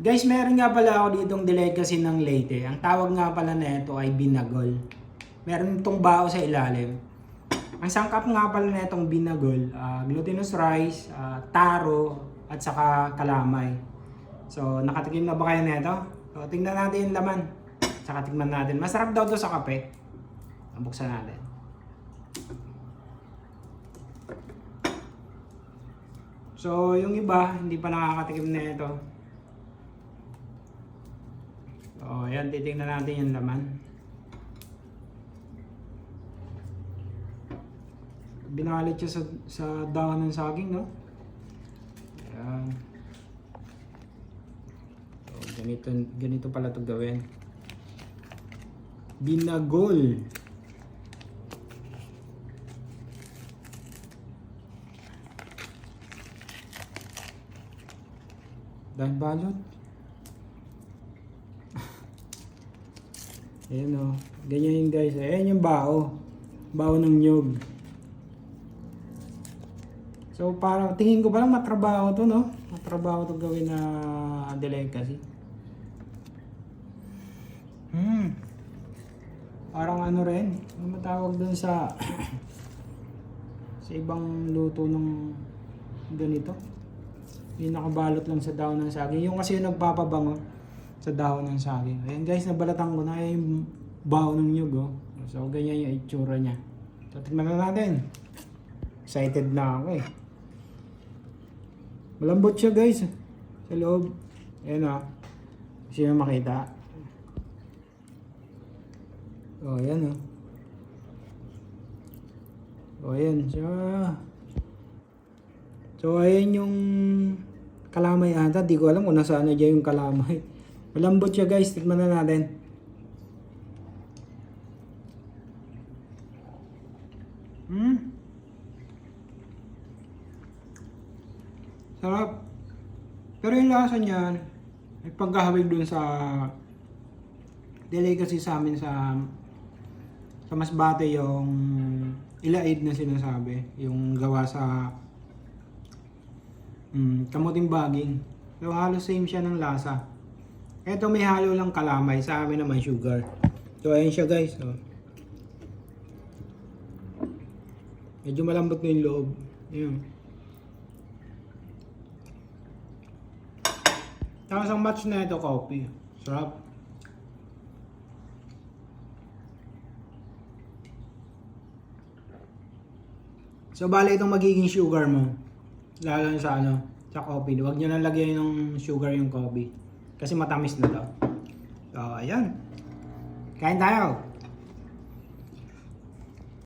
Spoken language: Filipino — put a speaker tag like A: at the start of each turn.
A: Guys, meron nga pala ako ditong delicacy ng Leyte. Ang tawag nga pala na ito ay binagol. Meron itong bao sa ilalim. Ang sangkap nga pala na itong binagol, ah, glutinous rice, ah, taro, at saka kalamay. So, nakatikim na ba kayo nito? So, tingnan natin yung laman. Saka tingnan natin. Masarap daw to sa kape. Buksan natin. So, yung iba, hindi pa nakakatikim na ito. So, ayan, titingnan natin yung laman. Binalit siya sa, sa dahon ng saging, no? Ayan. So, ganito, ganito pala ito gawin. Binagol. Dahil balot. Ayan o. Ganyan yun guys. Ayan yung bao. Bao ng nyog. So parang tingin ko parang matrabaho to no? Matrabaho to gawin na delicacy. Hmm. Parang ano rin. Ano matawag dun sa sa ibang luto ng ganito. Yung nakabalot lang sa dahon ng saging. Yung kasi yung nagpapabango sa dahon ng saging. Ayan guys, nabalatan ko na yung baho ng nyug. Oh. So ganyan yung itsura niya. So tingnan na natin. Excited na ako eh. Malambot siya guys. Sa loob. Ayan ah. Gusto nyo makita. Oh, ayan oh. Oh, ayan siya. So, ayan yung kalamay ata. Di ko alam kung nasaan na dyan yung kalamay. Malambot siya guys. Tikman na natin. Hmm. Sarap. Pero yung lasa niya, may pagkahawig dun sa delicacy sa amin sa sa Masbate yung ilaid na sinasabi. Yung gawa sa mm, kamuting baging. So halos same siya ng lasa. Ito may halo lang kalamay. Sa amin naman sugar. So ayan siya guys. Oh. Medyo malambot na yung loob. Ayan. Tapos ang match na ito, coffee. Sarap. So, bale itong magiging sugar mo. Lalo sa ano, sa coffee. Huwag nyo lang lagyan ng sugar yung coffee. Kasi matamis na daw. So, ayan. Kain tayo.